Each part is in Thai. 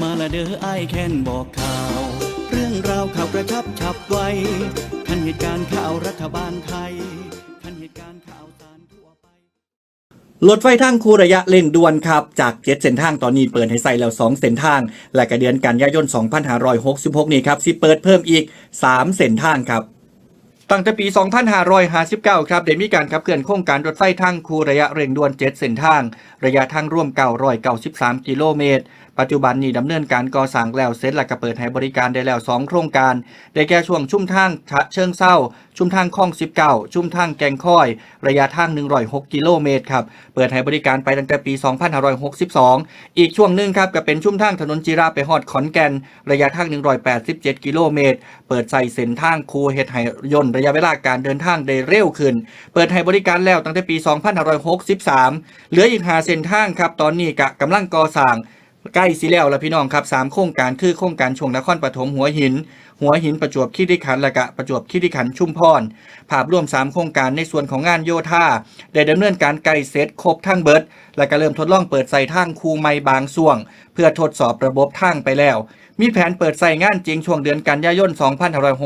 มาละเด้อไอ้ายแค้นบอกข่าว เรื่องราวข่าวกระชับฉับไวทันเหตุการณ์ข่าวรัฐบาลไทยทันเหตุการณ์ข่าวสารทั่วไปรถไฟทางคูระยะเร่งด่วนครับ จากเจ็ดเส้นทางตอนนี้เปิดให้ใส่แล้ว 2 เส้นทาง และกระเดือนกันยายน 2566 นี้ครับสิเปิดเพิ่มอีก 3 เส้นทางครับ ตั้งแต่ปี 2559 ครับได้มีการขับเคลื่อนโครงการรถไฟทางคูระยะเร่งด่วน 7 เส้นทาง ระยะทางร่วม 993 กิโลเมตร ปัจจุบันนี้ดำเนินการก่อสร้างแล้วเสร็จและก็เปิดให้บริการได้แล้ว 2 โครงการ ได้แก่ช่วงชุ่มทางฉะเชิงเศร้า ชุ่มทางคลอง 19 ชุ่มทางแกงค่อย ระยะทาง 106 กิโลเมตรครับเปิดให้บริการไปตั้งแต่ปี 2562 อีกช่วงหนึ่งครับก็เป็นชุ่มทางถนนจิราไปฮอดขอนแก่น ระยะทาง 187 กิโลเมตร เปิดใส่เส้นทางคูเฮ็ดให้ยนต์ระยะเวลาการเดินทางได้เร็วขึ้น เปิดให้บริการแล้วตั้งแต่ปี 2563 เหลืออีกหาเส้นทางครับ ตอนนี้กะกำลังก่อสร้างใกล้สิแล้วละพี่น้องครับสามโครงการคือโครงการช่วงนครปฐมหัวหิน หัวหินประจวบคีรีขันธ์และกะประจวบคีรีขันธ์ชุมพรภาพรวม 3 โครงการในส่วนของงานโยธาได้ดำเนินการไกลเสร็จครบทั้งเบิด และก็เริ่มทดลองเปิดใส่ทางคูไม้บางส่วง เพื่อทดสอบระบบทางไปแล้วมีแผนเปิดใส่งานจริงช่วงเดือนกันยายน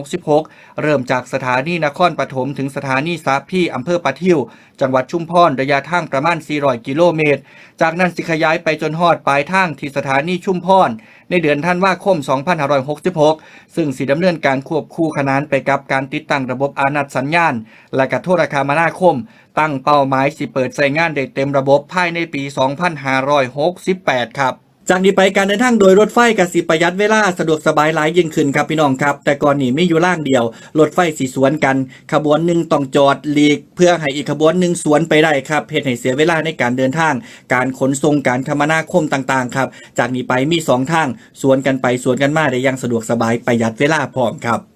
2566 เริ่มจากสถานีนครปฐมถึงสถานีสาพี่อำเภอปะทิว จังหวัดชุมพรระยะทางประมาณ 400 กิโลเมตร จากนั้นสิขยายไปจนฮอดปลายทางที่สถานีชุมพรในเดือนธันวาคม 2566 ซึ่งสิดำเนินการควบคู่ขนานไปกับการติดตั้งระบบอานัตสัญญาณ และกระโทรคมนาคม ตั้งเป้าหมายสิเปิดใช้งานได้เต็มระบบภายในปี 2568 ครับ จากนี้ไปการเดินทางโดยรถไฟกับสิประหยัดเวลาสะดวกสบายหลายยิ่งขึ้นครับพี่น้องครับ แต่ก่อนนี้ไม่อยู่ล่างเดียว รถไฟสีสวนกัน ขบวนหนึ่งต้องจอดหลีก เพื่อให้อีกขบวนหนึ่งสวนไปได้ครับเหตุให้เสียเวลาในการเดินทาง การขนส่งการคมนาคมต่างๆครับจากนี้ไปมีสองทาง สวนกันไปสวนกันมาได้อยังสะดวกสบายประหยัดเวลาพร้อมครับ